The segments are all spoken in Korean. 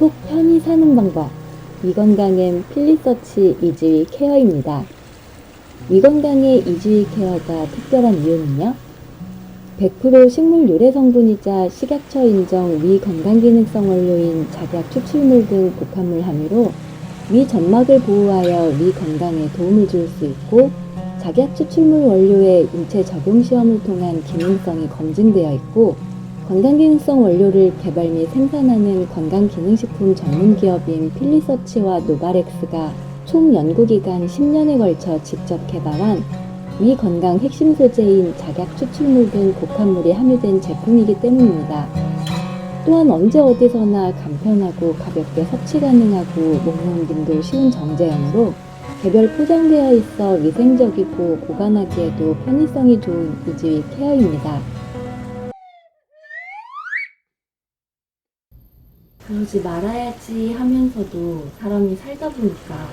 속 편히 사는 방법. 위건강엔 필리서치 이지위 케어입니다. 위건강의 이지위 케어가 특별한 이유는요? 100% 식물 유래 성분이자 식약처 인정 위 건강기능성 원료인 작약 추출물 등 복합물 함유로 위 점막을 보호하여 위 건강에 도움을 줄 수 있고 작약 추출물 원료의 인체 적용 시험을 통한 기능성이 검증되어 있고 건강기능성 원료를 개발 및 생산하는 건강기능식품 전문 기업인 필리서치와 노바렉스가 총 연구기간 10년에 걸쳐 직접 개발한 위 건강 핵심 소재인 작약 추출물 등 복합물이 함유된 제품이기 때문입니다. 또한 언제 어디서나 간편하고 가볍게 섭취 가능하고 목넘김도 쉬운 정제형으로 개별 포장되어 있어 위생적이고 보관하기에도 편의성이 좋은 이지위 케어입니다. 그러지 말아야지 하면서도 사람이 살다 보니까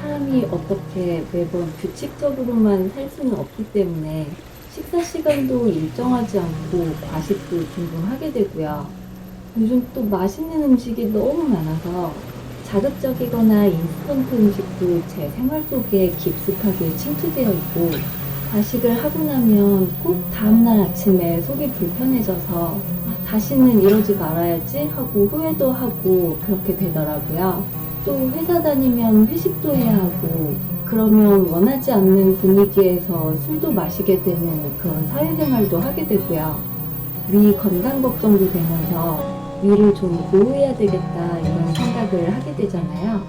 사람이 어떻게 매번 규칙적으로만 살 수는 없기 때문에 식사 시간도 일정하지 않고 과식도 종종 하게 되고요. 요즘 또 맛있는 음식이 너무 많아서 자극적이거나 인스턴트 음식도 제 생활 속에 깊숙하게 침투되어 있고 과식을 하고 나면 꼭 다음날 아침에 속이 불편해져서 아, 다시는 이러지 말아야지 하고 후회도 하고 그렇게 되더라고요. 또 회사 다니면 회식도 해야 하고 그러면 원하지 않는 분위기에서 술도 마시게 되는 그런 사회생활도 하게 되고요. 위 건강 걱정도 되면서 위를 좀 보호해야 되겠다 이런 생각을 하게 되잖아요.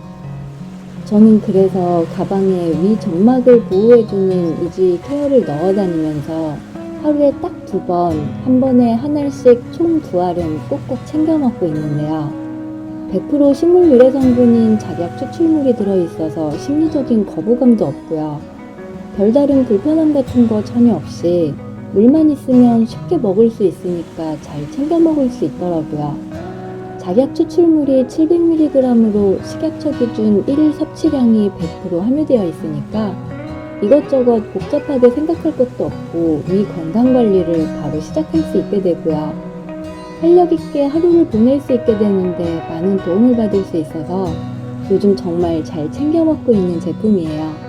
저는 그래서 가방에 위 점막을 보호해주는 이지 케어를 넣어 다니면서 하루에 딱 두 번, 한 번에 한 알씩 총 두 알은 꼭꼭 챙겨 먹고 있는데요. 100% 식물 유래 성분인 작약 추출물이 들어있어서 심리적인 거부감도 없고요. 별다른 불편함 같은 거 전혀 없이 물만 있으면 쉽게 먹을 수 있으니까 잘 챙겨 먹을 수 있더라고요. 작약 추출물이 700mg으로 식약처 기준 1일 섭취량이 100% 함유되어 있으니까 이것저것 복잡하게 생각할 것도 없고 위 건강 관리를 바로 시작할 수 있게 되고요. 활력 있게 하루를 보낼 수 있게 되는데 많은 도움을 받을 수 있어서 요즘 정말 잘 챙겨 먹고 있는 제품이에요.